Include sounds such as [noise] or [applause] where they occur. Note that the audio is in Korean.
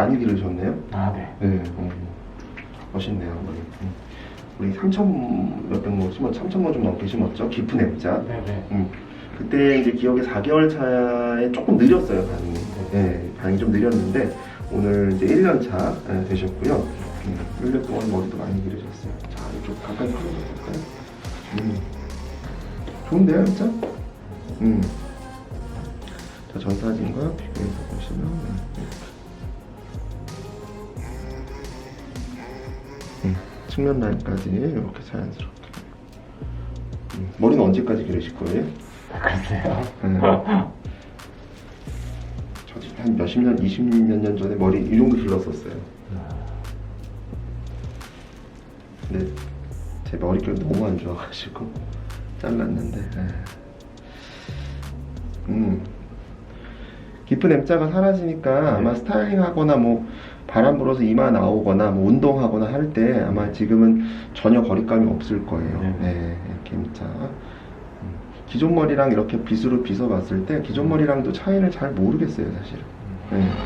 많이 기르셨네요. 아, 네. 네, 어, 멋있네요. 머리. 음. 우리 3천 몇백 모 심었, 3천 모좀 넘게 심었죠. 깊은 M자. 네, 네. 음. 그때 이제 기억에 4개월 차에 조금 느렸어요 반응이. 네, 반응이 좀 느렸는데 오늘 이제 1년 차 예, 되셨고요. 음, 1년 동안 머리도 많이 기르셨어요. 자, 이쪽 가까이 풀어볼까요? 음. 좋은데요, 진짜? 음. 자, 전 사진과 비교해서 보시면 음, 음, 측면 라인까지 이렇게 자연스럽게. 음, 머리는 언제까지 기르실 거예요? 글쎄요. 네. 저 지금 한 몇십 년, 이십 몇년 전에 머리 이 정도 길렀었어요. 근데 제 머릿결 너무 안 좋아가지고 [laughs] 잘랐는데. 에. 음. 깊은 M자가 사라지니까 아마 스타일링하거나 뭐 바람 불어서 이마 나오거나 뭐 운동하거나 할 때 아마 지금은 전혀 거리감이 없을 거예요. 네. 네, 이렇게 M자. 음. 기존 머리랑 이렇게 빗으로 빗어 봤을 때 기존 머리랑도 차이를 잘 모르겠어요, 사실은. 네.